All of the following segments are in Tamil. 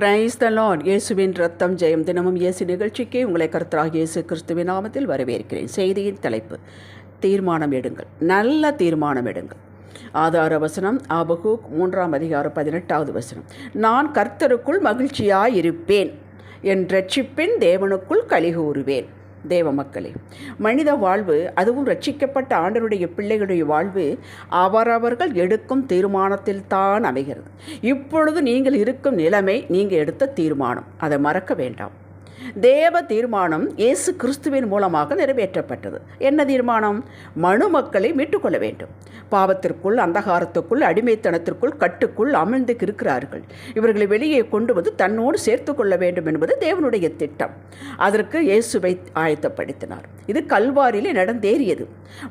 பிரைஸ் த லார்ட் இயேசுவின் ரத்தம் ஜெயம் தினமும் இயேசு நிகழ்ச்சிக்கு உங்களை கருத்தராக இயேசு கிறிஸ்துவின் நாமத்தில் வரவேற்கிறேன். செய்தியின் தலைப்பு தீர்மானம் எடுங்கள். நல்ல தீர்மானம் எடுங்கள். ஆதார வசனம் ஆபகூக் மூன்றாம் அதிகாரம் பதினெட்டாவது வசனம். நான் கர்த்தருக்குள் மகிழ்ச்சியாயிருப்பேன். என் ரட்சிப்பின் தேவனுக்குள் கலிகூறுவேன் தேவ மக்களே மனித வாழ்வு அதுவும் ரட்சிக்கப்பட்ட ஆண்டருடைய பிள்ளைகளுடைய வாழ்வு அவரவர்கள் எடுக்கும் தீர்மானத்தில் தான் அமைகிறது. இப்பொழுது நீங்கள் இருக்கும் நிலைமை நீங்கள் எடுத்த தீர்மானம். அதை மறக்க வேண்டாம். தேவ தீர்மானம் இயேசு கிறிஸ்துவின் மூலமாக நிறைவேற்றப்பட்டது. என்ன தீர்மானம்? மனு மக்களை மீட்டுக்கொள்ள வேண்டும். பாவத்திற்குள் அந்தகாரத்துக்குள் அடிமைத்தனத்திற்குள் கட்டுக்குள் அமிழ்ந்து இருக்கிறார்கள் இவர்களை வெளியே கொண்டு வந்து தன்னோடு சேர்த்து கொள்ள வேண்டும் என்பது தேவனுடைய திட்டம். அதற்கு இயேசுவை ஆயத்தப்படுத்தினார். இது கல்வாரிலே நடந்தேறியது.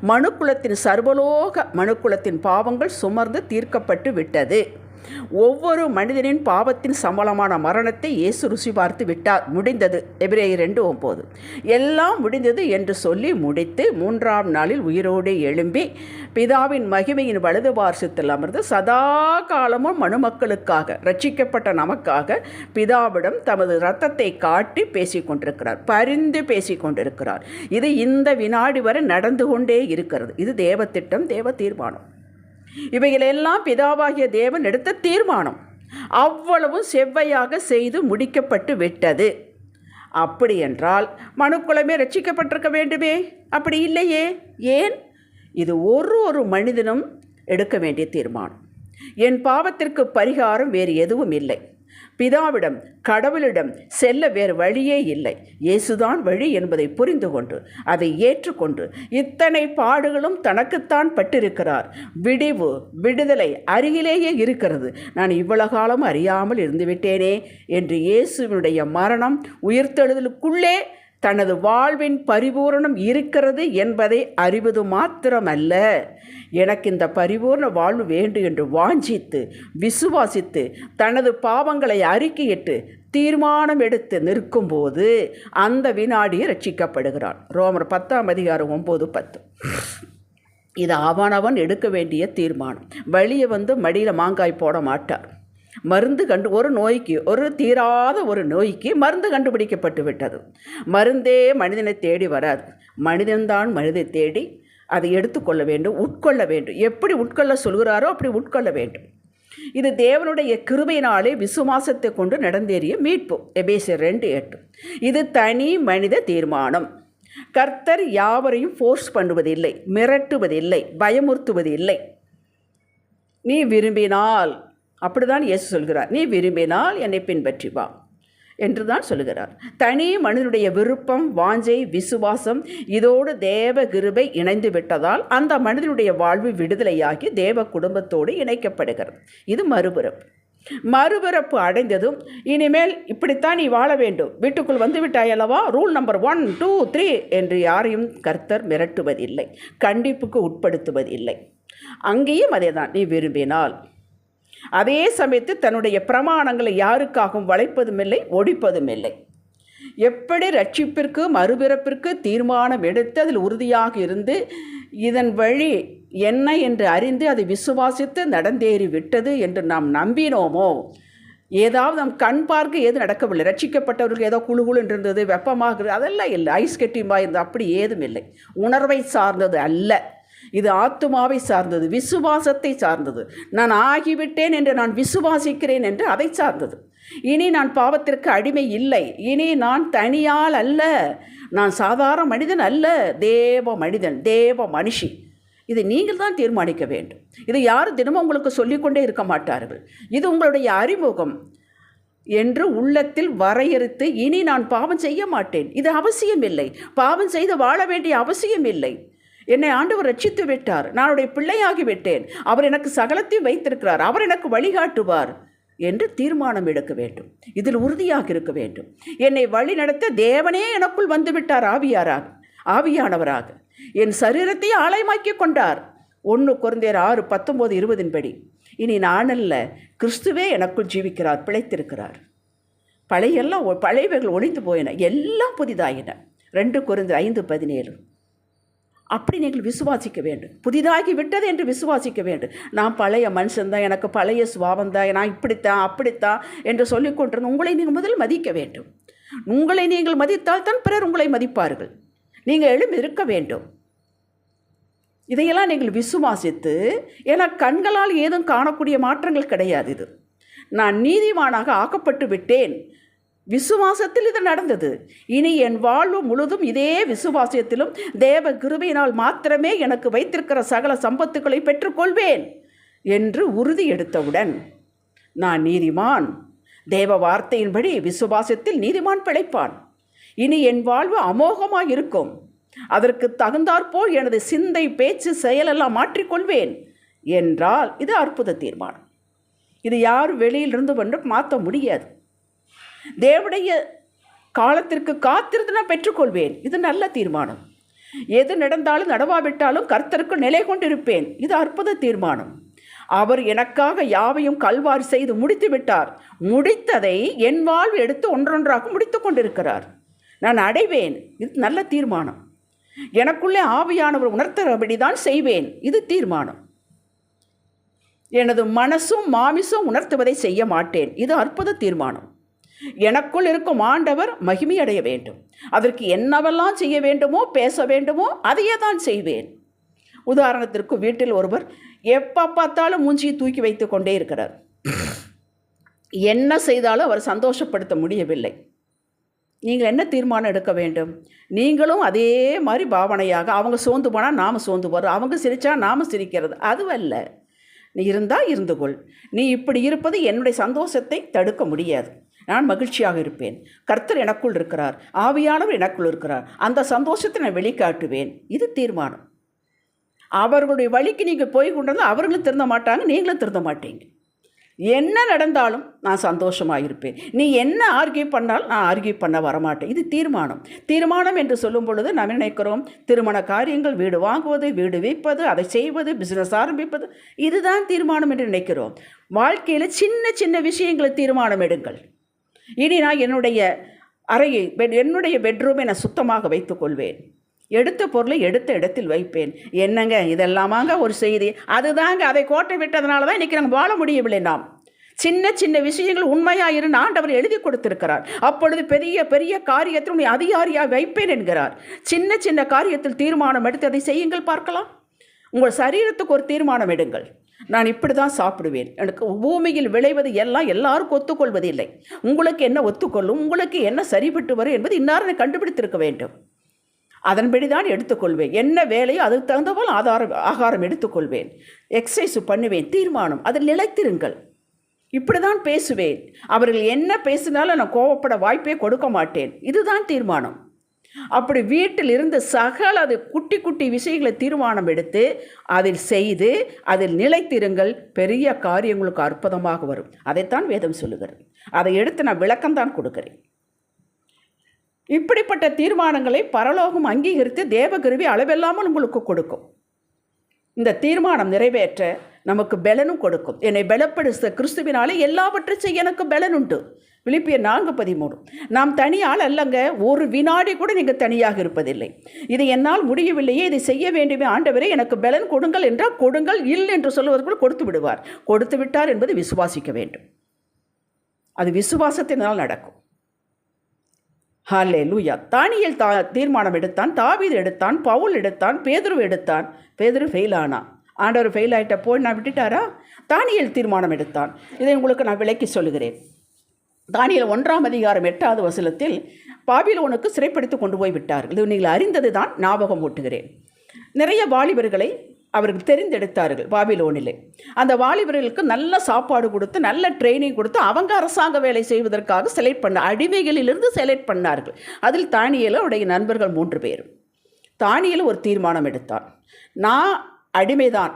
மனுக்குலத்தின் சர்வலோக மனுக்குலத்தின் பாவங்கள் சுமர்ந்து தீர்க்கப்பட்டு விட்டது. ஒவ்வொரு மனிதனின் பாவத்தின் சம்பளமான மரணத்தை இயேசு ருசி பார்த்து விட்டார். முடிந்தது. எபிரேயர் ரெண்டு ஒம்பது. எல்லாம் முடிந்தது என்று சொல்லி முடித்து மூன்றாம் நாளில் உயிரோடு எழும்பி பிதாவின் மகிமையின் வலது பார்சத்தில் அமர்ந்து சதா காலமும் மனுமக்களுக்காக ரட்சிக்கப்பட்ட நமக்காக பிதாவிடம் தமது ரத்தத்தை காட்டி பேசிக் கொண்டிருக்கிறார். பரிந்து பேசிக் கொண்டிருக்கிறார். இது இந்த வினாடி வரை நடந்து கொண்டே இருக்கிறது. இது தேவ திட்டம் தேவ தீர்மானம். இவைகளெல்லாம் பிதாவாகிய தேவன் எடுத்த தீர்மானம். அவ்வளவும் செவ்வையாக செய்து முடிக்கப்பட்டு விட்டது. அப்படி என்றால் மனுக்குலமே ரட்சிக்கப்பட்டிருக்க வேண்டுமே? அப்படி இல்லையே. ஏன்? இது ஒரு ஒரு மனிதனும் எடுக்க வேண்டிய தீர்மானம். என் பாவத்திற்கு பரிகாரம் வேறு எதுவும் இல்லை. பிதாவிடம் கடவுளிடம் செல்ல வேறு வழியே இல்லை. இயேசுதான் வழி என்பதை புரிந்து கொண்டு அதை ஏற்றுக்கொண்டு இத்தனை பாடுகளும் தனக்குத்தான் பட்டிருக்கிறார். விடிவு விடுதலை அருகிலேயே இருக்கிறது. நான் இவ்வளவு காலம் அறியாமல் இருந்துவிட்டேனே என்று இயேசுவினுடைய மரணம் உயிர்த்தெழுதலுக்குள்ளே தனது வாழ்வின் பரிபூரணம் இருக்கிறது என்பதை அறிவது மாத்திரமல்ல. எனக்கு இந்த பரிபூர்ண வாழ்வு வேண்டும் என்று வாஞ்சித்து விசுவாசித்து தனது பாவங்களை அறிக்கையிட்டு தீர்மானம் எடுத்து நிற்கும்போது அந்த வினாடியை ரட்சிக்கப்படுகிறான். ரோமர் பத்தாம் அதிகாரம் ஒம்பது பத்து. இது அவனவன் எடுக்க வேண்டிய தீர்மானம். வெளியே வந்து மடியில் மாங்காய் போட மாட்டார். மருந்து கண்டு ஒரு நோய்க்கு ஒரு தீராத ஒரு நோய்க்கு மருந்து கண்டுபிடிக்கப்பட்டு விட்டது. மருந்தே மனிதனை தேடி வராது. மனிதன்தான் மனிதை தேடி அதை எடுத்துக்கொள்ள வேண்டும் உட்கொள்ள வேண்டும். எப்படி உட்கொள்ள சொல்கிறாரோ அப்படி உட்கொள்ள வேண்டும். இது தேவனுடைய கிருபையினாலே விசுவாசத்தை கொண்டு நடந்தேறிய மீட்பு. எபேசர் ரெண்டு எட்டு. இது தனி மனித தீர்மானம். கர்த்தர் யாவரையும் ஃபோர்ஸ் பண்ணுவதில்லை மிரட்டுவதில்லை பயமுறுத்துவதில்லை. நீ விரும்பினால் அப்படிதான் இயேசு சொல்கிறார். நீ விரும்பினால் என்னை பின்பற்றி வா என்று தான் சொல்லுகிறார். தனி மனிதனுடைய விருப்பம் வாஞ்சை விசுவாசம் இதோடு தேவ கிருபை இணைந்து விட்டதால் அந்த மனிதனுடைய வாழ்வு விடுதலையாகி தேவ குடும்பத்தோடு இணைக்கப்படுகிறது. இது மறுபிறப்பு. மறுபிறப்பு அடைந்ததும் இனிமேல் இப்படித்தான் நீ வாழ வேண்டும். வீட்டுக்குள் வந்து விட்டாயல்லவா? Rule number one two three என்று யாரையும் கர்த்தர் மிரட்டுவதில்லை. கண்டிப்புக்கு உட்படுத்துவதில்லை. அங்கேயும் அதே தான் நீ விரும்பினால் அதே சமயத்து தன்னுடைய பிரமாணங்களை யாருக்காகவும் வளைப்பதும் இல்லை ஒடிப்பதும் இல்லை எப்படி ரட்சிப்பிற்கு மறுபிறப்பிற்கு தீர்மானம் எடுத்து அதில் உறுதியாக இருந்து இதன் வழி என்ன என்று அறிந்து அதை விசுவாசித்து நடந்தேறி விட்டது என்று நாம் நம்பினோமோ? ஏதாவது நம் கண் பார்க்க ஏதும் நடக்கவில்லை. ரட்சிக்கப்பட்டவர்களுக்கு ஏதோ குழு குழு இருந்தது வெப்பமாக அதெல்லாம் இல்லை. ஐஸ் கட்டியுமா இருந்தது அப்படி ஏதும் இல்லை. உணர்வை சார்ந்தது அல்ல. இது ஆத்துமாவை சார்ந்தது விசுவாசத்தை சார்ந்தது. நான் ஆகிவிட்டேன் என்று நான் விசுவாசிக்கிறேன் என்று அதை சார்ந்தது. இனி நான் பாவத்திற்கு அடிமை இல்லை. இனி நான் தனியால் அல்ல. நான் சாதாரண மனிதன் அல்ல. தேவ மனிதன் தேவ மனுஷி. இதை நீங்கள் தான் தீர்மானிக்க வேண்டும். இதை யாரும் தினமும் உங்களுக்கு சொல்லிக்கொண்டே இருக்க மாட்டார்கள். இது உங்களுடைய அறிமுகம் என்று உள்ளத்தில் வரையறுத்து இனி நான் பாவம் செய்ய மாட்டேன். இது அவசியமில்லை. பாவம் செய்து வாழ வேண்டிய அவசியம் இல்லை என்னை ஆண்டவர் ரட்சித்து விட்டார். நானுடைய பிள்ளையாகி விட்டேன். அவர் எனக்கு சகலத்தையும் வைத்திருக்கிறார். அவர் எனக்கு வழிகாட்டுவார் என்று தீர்மானம் எடுக்க வேண்டும். இதில் உறுதியாக இருக்க வேண்டும். என்னை வழி நடத்த தேவனே எனக்குள் வந்துவிட்டார் ஆவியாராக ஆவியானவராக. என் சரீரத்தை ஆலயமாக்கி கொண்டார். ஒன்று குறைந்தேர் ஆறு பத்தொம்போது இருபதின்படி. இனி நான் அல்ல கிறிஸ்துவே எனக்குள் ஜீவிக்கிறார் பிழைத்திருக்கிறார். பழையெல்லாம் பழையவைகள் ஒளிந்து போயின. எல்லாம் புதிதாயின. ரெண்டு குறைந்த ஐந்து பதினேழு. அப்படி நீங்கள் விசுவாசிக்க வேண்டும். புதிதாகி விட்டது என்று விசுவாசிக்க வேண்டும். நான் பழைய மனுஷன்தான் எனக்கு பழைய சுவாபந்தான் நான் இப்படித்தான் அப்படித்தான் என்று சொல்லிக் கொண்டிருந்த உங்களை நீங்கள் முதல் மதிக்க வேண்டும். உங்களை நீங்கள் மதித்தால் தான் பிறர் உங்களை மதிப்பார்கள். நீங்கள் எழும் இருக்க வேண்டும். இதையெல்லாம் நீங்கள் விசுவாசித்து ஏன்னா கண்களால் ஏதும் காணக்கூடிய மாற்றங்கள் கிடையாது இது. நான் நீதிமானாக ஆக்கப்பட்டு விட்டேன். விசுவாசத்தில் இது நடந்தது. இனி என் வாழ்வு முழுதும் இதே விசுவாசத்திலும் தேவ கிருபையினால் மாத்திரமே எனக்கு வைத்திருக்கிற சகல சம்பத்துக்களை பெற்றுக்கொள்வேன் என்று உறுதி எடுத்தவுடன் நான் நீதிமான். தேவ வார்த்தையின்படி விசுவாசத்தில் நீதிமான் பிழைப்பான். இனி என் வாழ்வு அமோகமாக இருக்கும் அதற்கு தகுந்தாற்போல் எனது சிந்தை பேச்சு செயலெல்லாம் மாற்றிக்கொள்வேன் என்றால் இது அற்புத தீர்மானம். இது யாரும் வெளியிலிருந்து வந்து மாற்ற முடியாது. தேவடைய காலத்திற்கு காத்திருந்து நான் பெற்றுக்கொள்வேன். இது நல்ல தீர்மானம். எது நடந்தாலும் நடவாவிட்டாலும் கர்த்தருக்கு நிலை கொண்டிருப்பேன். இது அற்புத தீர்மானம். அவர் எனக்காக யாவையும் கல்வாரி செய்து முடித்து விட்டார். முடித்ததை என் வாழ்வு எடுத்து ஒன்றொன்றாக முடித்து கொண்டிருக்கிறார். நான் அடைவேன். இது நல்ல தீர்மானம். எனக்குள்ளே ஆவியானவர் உணர்த்துறபடி தான் செய்வேன். இது தீர்மானம். எனது மனசும் மாமிசும் உணர்த்துவதை செய்ய மாட்டேன். இது அற்புத தீர்மானம். எனக்குள் இருக்கும் ஆண்டவர் மகிமையடைய வேண்டும். அதற்கு என்னவெல்லாம் செய்ய வேண்டுமோ பேச வேண்டுமோ அதையே தான் செய்வேன். உதாரணத்திற்கு வீட்டில் ஒருவர் எப்போ பார்த்தாலும் மூஞ்சியை தூக்கி வைத்து கொண்டே இருக்கிறார். என்ன செய்தாலும் அவர் சந்தோஷப்படுத்த முடியவில்லை. நீங்கள் என்ன தீர்மானம் எடுக்க வேண்டும்? நீங்களும் அதே மாதிரி பாவனையாக அவங்க சோர்ந்து போனால் நாம் சோர்ந்து போகிறோம் அவங்க சிரித்தா நாம் சிரிக்கிறது. அதுவல்ல. நீ இருந்தால் இருந்து கொள். நீ இப்படி இருப்பது என்னுடைய சந்தோஷத்தை தடுக்க முடியாது. நான் மகிழ்ச்சியாக இருப்பேன். கர்த்தர் எனக்குள் இருக்கிறார். ஆவியானவர் எனக்குள் இருக்கிறார். அந்த சந்தோஷத்தை நான் வெளிக்காட்டுவேன். இது தீர்மானம். அவர்களுடைய வழிக்கு நீங்கள் போய் கொண்டு அவர்களும் திருந்த மாட்டாங்க நீங்களும் திருந்த மாட்டீங்க. என்ன நடந்தாலும் நான் சந்தோஷமாக இருப்பேன். நீ என்ன ஆர்கியூ பண்ணாலும் நான் ஆர்கியூ பண்ண வரமாட்டேன். இது தீர்மானம். தீர்மானம் என்று சொல்லும் பொழுது நாம் நினைக்கிறோம்? திருமண காரியங்கள் வீடு வாங்குவது வீடு விற்பது அதை செய்வது பிஸ்னஸ் ஆரம்பிப்பது. இதுதான் தீர்மானம் என்று நினைக்கிறோம். வாழ்க்கையில் சின்ன சின்ன விஷயங்களை தீர்மானம் எடுங்கள். இனி நான் என்னுடைய அறையை பெட் என்னுடைய பெட்ரூமை நான் சுத்தமாக வைத்துக்கொள்வேன். எடுத்த பொருளை எடுத்த இடத்தில் வைப்பேன். என்னங்க இதெல்லாமாங்க ஒரு செய்தி. அதுதாங்க அதை கோட்டை விட்டதுனால தான் இன்றைக்கி நாங்கள் வாழ முடியவில்லை நாம். சின்ன சின்ன விஷயங்கள் உண்மையாக இருந்து ஆண்டவர் எழுதி கொடுத்திருக்கிறார். அப்பொழுது பெரிய பெரிய காரியத்தில் உன்னை அதிகாரியாக வைப்பேன் என்கிறார். சின்ன சின்ன காரியத்தில் தீர்மானம் எடுத்து அதை செய்யுங்கள் பார்க்கலாம். உங்கள் சரீரத்துக்கு ஒரு தீர்மானம் எடுங்கள். நான் இப்படி தான் சாப்பிடுவேன். எனக்கு பூமியில் விளைவது எல்லாம் எல்லாருக்கும் ஒத்துக்கொள்வதில்லை. உங்களுக்கு என்ன ஒத்துக்கொள்ளும்? உங்களுக்கு என்ன சரிபட்டு வரும் என்பது இன்னாரனை கண்டுபிடித்திருக்க வேண்டும். அதன்படி தான் எடுத்துக்கொள்வேன். என்ன வேலையோ அதுக்கு தகுந்த போல் ஆதாரம் ஆகாரம் எடுத்துக்கொள்வேன். எக்ஸசைஸ் பண்ணுவேன். தீர்மானம். அதில் நிலைத்திருங்கள். இப்படி தான் பேசுவேன். அவர்கள் என்ன பேசினாலும் நான் கோவப்பட வாய்ப்பே கொடுக்க மாட்டேன். இதுதான் தீர்மானம். அப்படி வீட்டில் இருந்து சகல அது குட்டி குட்டி விஷயங்களை தீர்மானம் எடுத்து அதில் செய்து அதில் நிலைத்திருங்கள். பெரிய காரியங்களுக்கு அற்புதமாக வரும். அதைத்தான் வேதம் சொல்லுகிறது. அதை எடுத்து நான் விளக்கம்தான் கொடுக்குறேன். இப்படிப்பட்ட தீர்மானங்களை பரலோகம் அங்கீகரித்து தேவகிருவி அளவில்லாமல் உங்களுக்கு கொடுக்கும். இந்த தீர்மானம் நிறைவேற்ற நமக்கு பலனும் கொடுக்கும். என்னை பலப்படுத்த கிறிஸ்துவினாலே எல்லாவற்றையும் செய்ய எனக்கு பலன் உண்டு விழிப்பிய நான்கு பதிமூணு. நாம் தனியால் அல்லங்க ஒரு வினாடி கூட நீங்கள் தனியாக இருப்பதில்லை. இது என்னால் முடியவில்லையே இதை செய்ய வேண்டுமே ஆண்டவரே எனக்கு பலன் கொடுங்கள் என்றால் கொடுங்கள் இல்லை என்று சொல்வதற்குள் கொடுத்து விடுவார். கொடுத்து விட்டார் என்பது விசுவாசிக்க வேண்டும். அது விசுவாசத்தினால் நடக்கும். ஹாலே லூயா தானியல் தா தீர்மானம் எடுத்தான் தாவீது எடுத்தான் பவுல் எடுத்தான் பேதுரு எடுத்தான். பேதுரு ஃபெயில் ஆனான். ஆண்டவர் ஃபெயில் ஆகிட்ட போய் நான் விட்டுட்டாரா? தானியல் தீர்மானம் எடுத்தான். இதை உங்களுக்கு நான் விளக்கி சொல்லுகிறேன். தானியல் ஒன்றாம் அதிகாரம் எட்டாவது வசலத்தில் பாபிலோனுக்கு சிறைப்படுத்தி கொண்டு போய் விட்டார்கள் இது நீங்கள் அறிந்தது தான் ஞாபகம் ஊட்டுகிறேன். நிறைய வாலிபர்களை அவர்கள் தெரிந்தெடுத்தார்கள் பாபிலோனிலே. அந்த வாலிபர்களுக்கு நல்ல சாப்பாடு கொடுத்து நல்ல ட்ரைனிங் கொடுத்து அவங்க அரசாங்க வேலை செய்வதற்காக செலக்ட் பண்ண அடிமைகளிலிருந்து செலக்ட் பண்ணார்கள். அதில் தானியலும் அவருடைய நண்பர்கள் மூன்று பேர். தானியல் ஒரு தீர்மானம் எடுத்தான். நான் அடிமைதான்.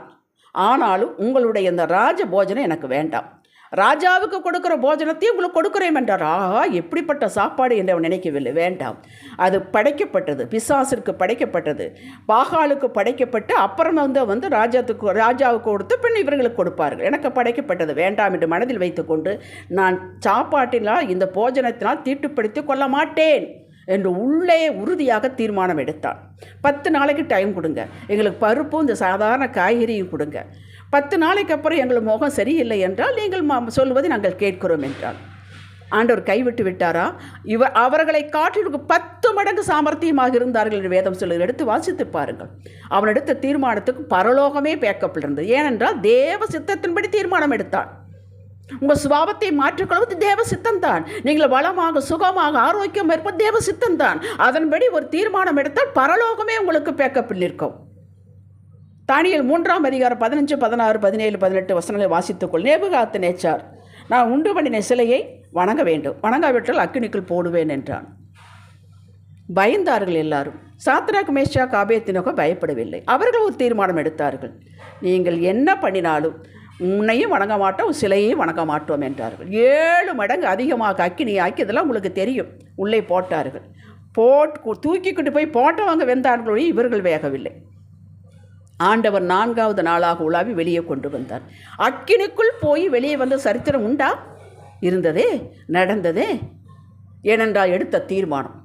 ஆனாலும் உங்களுடைய இந்த ராஜ போஜனம் எனக்கு வேண்டாம். ராஜாவுக்கு கொடுக்குற போஜனத்தையும் உங்களுக்கு கொடுக்குறேன் என்றார். ஆஹா எப்படிப்பட்ட சாப்பாடு என்று அவன் நினைக்கவில்லை. வேண்டாம். அது படைக்கப்பட்டது. பிசாசிற்கு படைக்கப்பட்டது. பாகாலுக்கு படைக்கப்பட்டு அப்புறம் வந்து வந்து ராஜாத்துக்கு ராஜாவுக்கு கொடுத்து பின் இவர்களுக்கு கொடுப்பார்கள். எனக்கு படைக்கப்பட்டது வேண்டாம் என்று மனதில் வைத்துக்கொண்டு நான் சாப்பாட்டினால் இந்த போஜனத்தினால் தீட்டுப்படுத்தி கொள்ள மாட்டேன். என்று உள்ளே உறுதியாக தீர்மானம் எடுத்தான் பத்து நாளைக்கு டைம் கொடுங்க. எங்களுக்கு பருப்பும் இந்த சாதாரண காய்கறியும் கொடுங்க. பத்து நாளைக்கு அப்புறம் எங்கள் முகம் சரியில்லை என்றால் நீங்கள் சொல்வதை நாங்கள் கேட்கிறோம் என்றால் ஆண்டவர் கைவிட்டு விட்டாரா? இவர் அவர்களை காட்டிற்கு பத்து மடங்கு சாமர்த்தியமாக இருந்தார்கள் என்று வேதம் சொல்லுங்கள் எடுத்து வாசித்து பாருங்கள். அவன் எடுத்த தீர்மானத்துக்கு பரலோகமே பேக்கப் இருந்தது ஏனென்றால் தேவ சித்தத்தின்படி தீர்மானம் எடுத்தான். உங்கள் சுபாவத்தை மாற்றிக்கொள்வது தேவ சித்தம்தான். நீங்கள் வளமாக சுகமாக ஆரோக்கியம் இருப்பது தேவ சித்தம்தான். அதன்படி ஒரு தீர்மானம் எடுத்தால் பரலோகமே உங்களுக்கு பேக்கப்பில் இருக்கும் தானியல் மூன்றாம் அதிகாரம் பதினஞ்சு பதினாறு பதினேழு பதினெட்டு வசனங்களை வாசித்துக்கொள் நேபுகாத்து நேச்சார் நான் உண்டு பண்ணின சிலையை வணங்க வேண்டும். வணங்காவிட்டால் அக்கினிக்குள் போடுவேன் என்றான். பயந்தார்கள் எல்லாரும். சாத்ராக் மேஷா காபேத்தினோக பயப்படவில்லை. அவர்கள் ஒரு தீர்மானம் எடுத்தார்கள். நீங்கள் என்ன பண்ணினாலும் உன்னையும் வணங்க மாட்டோம் சிலையையும் வணங்க மாட்டோம் என்றார்கள். ஏழு மடங்கு அதிகமாக அக்கினி ஆக்கி இதெல்லாம் உங்களுக்கு தெரியும். உள்ளே போட்டார்கள். போட் தூக்கிக்கிட்டு போய் போட்டவங்க வெந்தார்களோ இவர்கள் வேகவில்லை. ஆண்டவர் நான்காவது நாளாக உலாவி வெளியே கொண்டு வந்தார். அக்கினிக்குள் போய் வெளியே வந்த சரித்திரம் உண்டா? இருந்ததே நடந்ததே ஏனென்றால் எடுத்த தீர்மானம்.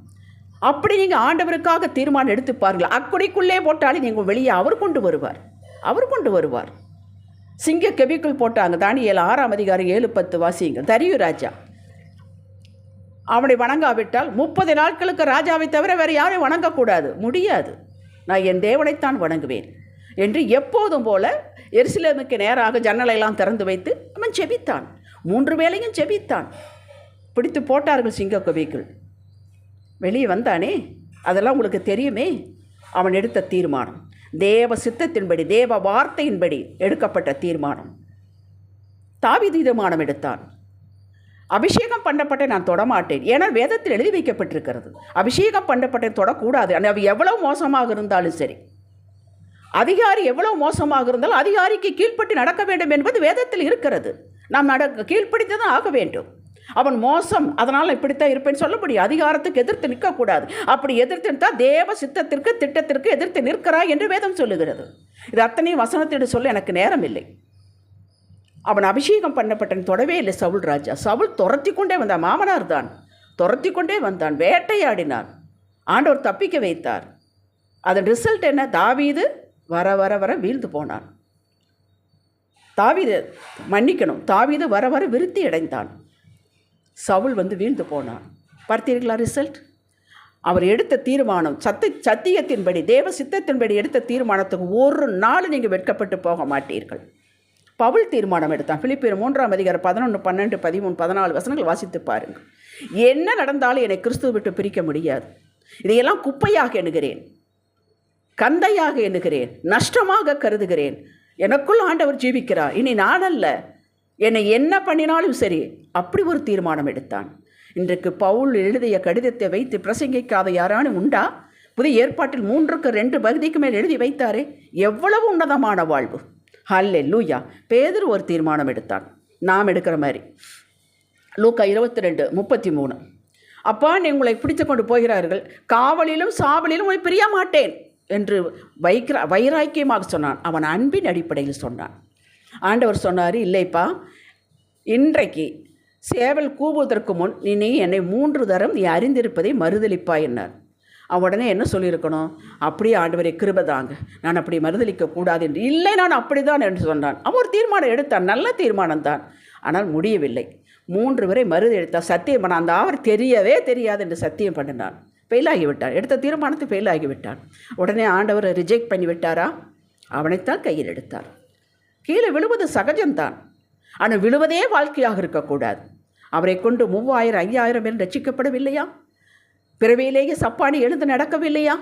அப்படி நீங்கள் ஆண்டவருக்காக தீர்மானம் எடுத்து பாருங்கள். அக்குடிக்குள்ளே போட்டாலே நீங்கள் வெளியே அவர் கொண்டு வருவார். அவர் கொண்டு வருவார். சிங்க கெபிக்குள் போட்டாங்க தானியல் ஆறாம் அதிகாரம் ஏழு பத்து வாசிங்க தரியு ராஜா. அவனை வணங்காவிட்டால் முப்பது நாட்களுக்கு ராஜாவை தவிர வேறு யாரையும் வணங்கக்கூடாது? முடியாது. நான் என் தேவனைத்தான் வணங்குவேன். என்று எப்போதும் போல எருசலேமுக்கு நேராக ஜன்னலையெல்லாம் திறந்து வைத்து அவன் செபித்தான். மூன்று வேளையும் செபித்தான். பிடித்து போட்டார்கள் சிங்க கவிக்குள் வெளியே வந்தானே? அதெல்லாம் உங்களுக்கு தெரியுமே? அவன் எடுத்த தீர்மானம். தேவ சித்தத்தின்படி தேவ வார்த்தையின்படி எடுக்கப்பட்ட தீர்மானம். தாவி தீர்மானம் எடுத்தான். அபிஷேகம் பண்ணப்பட்ட நான் தொடமாட்டேன். ஏன்னா வேதத்தில் எழுதி வைக்கப்பட்டிருக்கிறது. அபிஷேகம் பண்ணப்பட்ட தொடக்கூடாது. ஆனால் அவ எவ்வளவு மோசமாக இருந்தாலும் சரி. அதிகாரி எவ்வளவு மோசமாக இருந்தாலும் அதிகாரிக்கு கீழ்ப்பட்டு நடக்க வேண்டும் என்பது வேதத்தில் இருக்கிறது. நாம் நட கீழ்ப்படித்து தான் ஆக வேண்டும். அவன் மோசம் அதனால் இப்படித்தான் இருப்பேன்னு சொல்ல முடியும் அதிகாரத்துக்கு எதிர்த்து நிற்கக்கூடாது. அப்படி எதிர்த்து நிற்றால் தேவ சித்தத்திற்கு திட்டத்திற்கு எதிர்த்து நிற்கிறாய் என்று வேதம் சொல்லுகிறது. இது அத்தனையும் வசனத்திட்டு சொல்ல எனக்கு நேரம் இல்லை அவன் அபிஷேகம் பண்ணப்பட்டன் தொடவே இல்லை சவுல் ராஜா. சவுல் துரத்தி கொண்டே வந்தான் மாமனார் தான். துரத்தி கொண்டே வந்தான் வேட்டையாடினான். ஆண்டவர் தப்பிக்க வைத்தார். அதன் ரிசல்ட் என்ன? தாவீது வர வர வர வீழ்ந்து போனான். தாவீது மன்னிக்கணும். தாவீது வர வர விருத்தி அடைந்தான். சவுல் வந்து வீழ்ந்து போனார் பார்த்தீர்களா ரிசல்ட் அவர் எடுத்த தீர்மானம் சத்த சத்தியத்தின்படி தேவ சித்தத்தின்படி எடுத்த தீர்மானத்துக்கு ஒரு நாள் நீங்கள் வெட்கப்பட்டு போக மாட்டீர்கள். பவுல் தீர்மானம் எடுத்தான். பிலிப்பியர் மூன்றாம் அதிகாரம் பதினொன்று பன்னெண்டு பதிமூணு பதினாலு வசனங்கள் வாசித்து பாருங்கள். என்ன நடந்தாலும் என்னை கிறிஸ்துவ விட்டு பிரிக்க முடியாது. இதையெல்லாம் குப்பையாக எண்ணுகிறேன். கந்தையாக எண்ணுகிறேன். நஷ்டமாக கருதுகிறேன். எனக்குள் ஆண்டவர் ஜீவிக்கிறார். இனி நான் அல்ல என்னை என்ன பண்ணினாலும் சரி அப்படி ஒரு தீர்மானம் எடுத்தான். இன்றைக்கு பவுல் எழுதிய கடிதத்தை வைத்து பிரசங்கிக்காத யாரானு உண்டா? புதிய ஏற்பாட்டில் மூன்றுக்கு ரெண்டு பகுதிக்கு மேல் எழுதி வைத்தாரே எவ்வளவு உன்னதமான வாழ்வு. ஹல்லே லூயா பேதர் ஒரு தீர்மானம் எடுத்தான். நாம் எடுக்கிற மாதிரி. லூக்கா இருபத்தி ரெண்டு முப்பத்தி மூணு அப்பா நீ உங்களை பிடித்து கொண்டு போகிறார்கள். காவலிலும் சாவலிலும் உங்களை பிரிய மாட்டேன் என்று வைக்கிற வைராக்கியமாக சொன்னான். அவன் அன்பின் அடிப்படையில் சொன்னான். ஆண்டவர் சொன்னார் இல்லைப்பா இன்றைக்கு சேவல் கூவுவதற்கு முன் நீ நீ என்னை மூன்று தரம் நீ அறிந்திருப்பதை மறுதளிப்பாய் என்னார். அவன் உடனே என்ன சொல்லியிருக்கணும்? அப்படியே ஆண்டவரை கிருபதாங்க நான் அப்படி மறுதளிக்க கூடாது என்று. இல்லை நான் அப்படிதான் என்று சொன்னான். அவன் ஒரு தீர்மானம் எடுத்தான். நல்ல தீர்மானம் தான். ஆனால் முடியவில்லை. மூன்று வரை மருது எடுத்தார் சத்தியம் பண்ண அந்த ஆவர் தெரியவே தெரியாது என்று சத்தியம் பண்ணினான். ஃபெயிலாகி விட்டான் எடுத்த தீர்மானத்தை ஃபெயிலாகி விட்டான் உடனே ஆண்டவரை ரிஜெக்ட் பண்ணி விட்டாரா அவனைத்தான் கையில் எடுத்தார். கீழே விழுவது சகஜம்தான். ஆனால் விழுவதே வாழ்க்கையாக இருக்கக்கூடாது. அவரை கொண்டு மூவாயிரம் ஐயாயிரம் பேர் ரட்சிக்கப்படவில்லையா? பிறவியிலேயே சப்பானி எழுந்து நடக்கவில்லையா?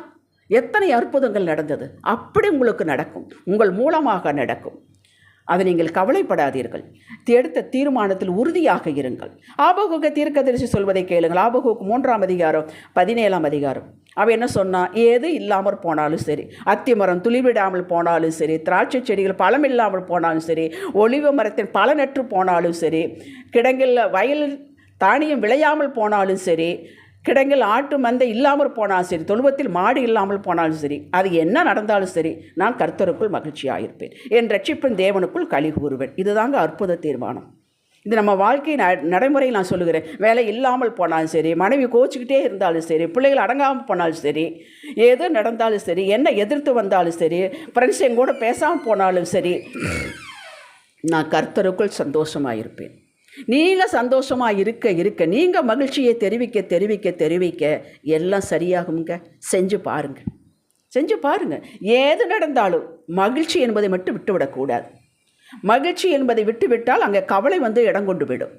எத்தனை அற்புதங்கள் நடந்தது? அப்படி உங்களுக்கு நடக்கும். உங்கள் மூலமாக நடக்கும். அதை நீங்கள் கவலைப்படாதீர்கள். எடுத்த தீர்மானத்தில் உறுதியாக இருங்கள். ஆபகுக்கு தீர்க்கதரிசி சொல்வதை கேளுங்கள். ஆபகுக்கு மூன்றாம் அதிகாரம் பதினேழாம் அதிகாரம். அவன் என்ன சொன்னால் ஏது இல்லாமல் போனாலும் சரி அத்திமரம் துளிவிடாமல் போனாலும் சரி திராட்சை செடிகள் பழம் இல்லாமல் போனாலும் சரி ஒளிவு மரத்தின் பலனற்று போனாலும் சரி கிடங்கில் வயலில் தானியம் விளையாமல் போனாலும் சரி கிடங்கில் ஆட்டு மந்தை இல்லாமல் போனாலும் சரி தொழுவத்தில் மாடு இல்லாமல் போனாலும் சரி அது என்ன நடந்தாலும் சரி நான் கர்த்தருக்குள் மகிழ்ச்சியாக இருப்பேன் என் ரட்சிப்பின் தேவனுக்குள் களி கூறுவேன். இதுதாங்க அற்புத தீர்மானம். இது நம்ம வாழ்க்கை நடைமுறையில் நான் சொல்லுகிறேன். வேலை இல்லாமல் போனாலும் சரி மனைவி கோச்சிக்கிட்டே இருந்தாலும் சரி பிள்ளைகள் அடங்காமல் போனாலும் சரி எது நடந்தாலும் சரி என்ன எதிர்த்து வந்தாலும் சரி ஃப்ரெண்ட்ஸ் எங்கூட பேசாமல் போனாலும் சரி நான் கர்த்தருக்குள் சந்தோஷமாக இருப்பேன் நீங்கள் சந்தோஷமாக இருக்க இருக்க நீங்கள் மகிழ்ச்சியை தெரிவிக்க தெரிவிக்க தெரிவிக்க எல்லாம் சரியாகுங்க செஞ்சு பாருங்கள் செஞ்சு பாருங்கள் ஏது நடந்தாலும் மகிழ்ச்சி என்பதை மட்டும் விட்டுவிடக்கூடாது. மகிழ்ச்சி என்பதை விட்டுவிட்டால் அங்கே கவலை வந்து இடம் கொண்டு விடும்.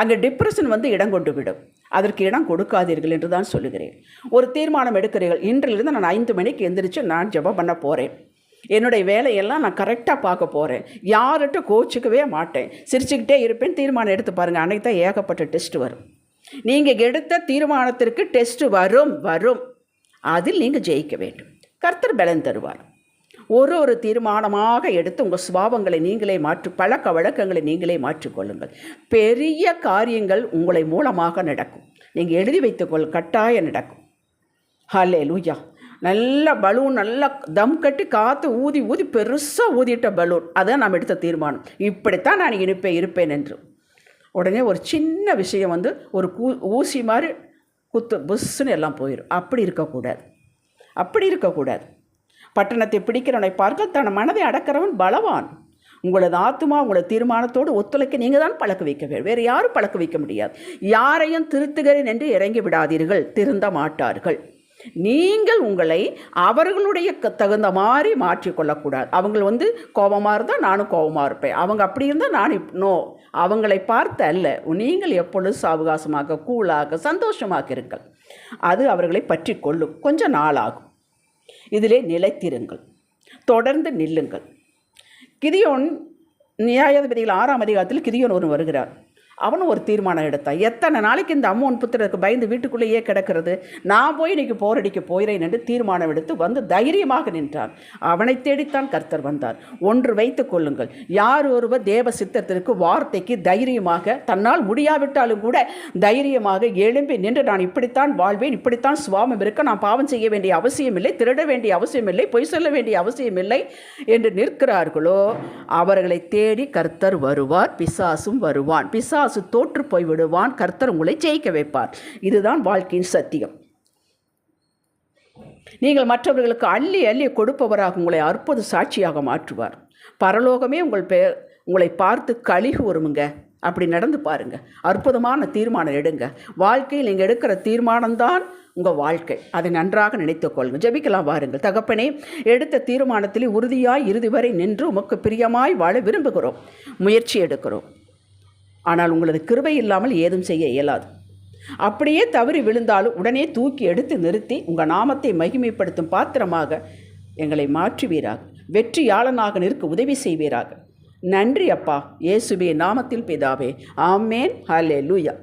அங்கே டிப்ரெஷன் வந்து இடம் கொண்டு விடும். அதற்கு இடம் கொடுக்காதீர்கள் என்று தான் சொல்லுகிறேன். ஒரு தீர்மானம் எடுக்கிறீர்கள். இன்றிலிருந்து நான் ஐந்து மணிக்கு எந்திரிச்சு நான் ஜெபம் பண்ண போகிறேன் என்னுடைய வேலையெல்லாம் நான் கரெக்டாக பார்க்க போகிறேன் யார்கிட்ட கோச்சிக்கவே மாட்டேன். சிரிச்சுக்கிட்டே இருப்பேன். தீர்மானம் எடுத்து பாருங்கள் அன்னைக்கு தான் ஏகப்பட்ட டெஸ்ட் வரும். நீங்கள் எடுத்த தீர்மானத்திற்கு டெஸ்ட் வரும் வரும். அதில் நீங்கள் ஜெயிக்க வேண்டும். கர்த்தர் பலன் தருவார். ஒரு ஒரு தீர்மானமாக எடுத்து உங்கள் சுபாவங்களை நீங்களே மாற்றி பழக்க வழக்கங்களை நீங்களே மாற்றிக்கொள்ளுங்கள் பெரிய காரியங்கள் உங்களை மூலமாக நடக்கும். நீங்கள் எழுதி வைத்துக்கொள் கட்டாயம் நடக்கும். ஹலே லூயா நல்ல பலூன் நல்லா தம் கட்டி காற்று ஊதி ஊதி பெருசாக ஊதிட்ட பலூன். அதை நாம் எடுத்த தீர்மானம். இப்படித்தான் நான் இருப்பேன் இருப்பேன் என்று. உடனே ஒரு சின்ன விஷயம் வந்து ஒரு கூ ஊசி மாதிரி குத்து புஷ்ஷுன்னு எல்லாம் போயிடும் அப்படி இருக்கக்கூடாது. அப்படி இருக்கக்கூடாது. பட்டணத்தை பிடிக்கிறவனை பார்க்க தன் மனதை அடக்கிறவன் பலவான். உங்களது ஆத்மா உங்களது தீர்மானத்தோடு ஒத்துழைக்க நீங்கள் தான் பழக்க வைக்க வேண்டும். வேறு யாரும் பழக்க வைக்க முடியாது. யாரையும் திருத்துகிறேன் என்று இறங்கி விடாதீர்கள். திருந்த மாட்டார்கள். நீங்கள் உங்களை அவர்களுடைய க- தகுந்த மாதிரி மாற்றிக்கொள்ளக்கூடாது. அவங்க வந்து கோபமாக இருந்தால் நானும் கோபமாக இருப்பேன். அவங்க அப்படி இருந்தால் நான் இப் நோ. அவங்களை பார்த்து அல்ல. நீங்கள் எப்பொழுது சாவகாசமாக கூலாக சந்தோஷமாக இருங்கள். அது அவர்களை பற்றி கொள்ளும். கொஞ்சம் நாளாகும் இதிலே நிலைத்திருங்கள். தொடர்ந்து நில்லுங்கள். கிதியோன் நியாயாதிபதிகள் ஆறாம் அதிகாரத்தில் கிதியோன் ஒரு வருகிறார். அவனும் ஒரு தீர்மானம் எடுத்தான். எத்தனை நாளைக்கு இந்த அம்மன் புத்திரருக்கு பயந்து வீட்டுக்குள்ளேயே கிடக்கிறது? நான் போய் இன்றைக்கி போரடிக்க போகிறேன் என்று தீர்மானம் எடுத்து வந்து தைரியமாக நின்றான். அவனை தேடித்தான் கர்த்தர் வந்தார். ஒன்று வைத்துக் கொள்ளுங்கள். யார் ஒருவர் தேவ சித்தத்திற்கு வார்த்தைக்கு தைரியமாக தன்னால் முடியாவிட்டாலும் கூட தைரியமாக எழும்பி நின்று நான் இப்படித்தான் வாழ்வேன் இப்படித்தான் சுவாமம் இருக்க நான் பாவம் செய்ய வேண்டிய அவசியம் இல்லை திருட வேண்டிய அவசியமில்லை பொய் சொல்ல வேண்டிய அவசியமில்லை என்று நிற்கிறார்களோ அவர்களை தேடி கர்த்தர் வருவார் பிசாசும் வருவான். பிசா பிசாசு தோற்று போய் விடுவான் கர்த்தர் உங்களை ஜெயிக்க வைப்பார். இதுதான் வாழ்க்கையின் சத்தியம். நீங்கள் மற்றவர்களுக்கு அள்ளி அள்ளி கொடுப்பவராக உங்களை அற்புத சாட்சியாக மாற்றுவார். பரலோகமே உங்கள் பெயர் உங்களை பார்த்து கழிவு வருமுங்க அப்படி நடந்து பாருங்க. அற்புதமான தீர்மானம் எடுங்க. வாழ்க்கையில் நீங்கள் எடுக்கிற தீர்மானம்தான் உங்கள் வாழ்க்கை. அதை நன்றாக நினைத்து கொள்ளுங்கள் ஜெபிக்கலாம் வாருங்கள். தகப்பனே எடுத்த தீர்மானத்திலே உறுதியாய் இறுதி வரை நின்று உமக்கு பிரியமாய் வாழ விரும்புகிறோம். முயற்சி எடுக்கிறோம். ஆனால் உங்களது கிருபை இல்லாமல் ஏதும் செய்ய இயலாது. அப்படியே தவறி விழுந்தாலும் உடனே தூக்கி எடுத்து நிறுத்தி உங்கள் நாமத்தை மகிமைப்படுத்தும் பாத்திரமாக எங்களை மாற்றுவீராக. வெற்றியாளனாக நிற்க உதவி செய்வீராக. நன்றி அப்பா. இயேசுவே நாமத்தில் பிதாவே. ஆமேன். ஹலே லூயா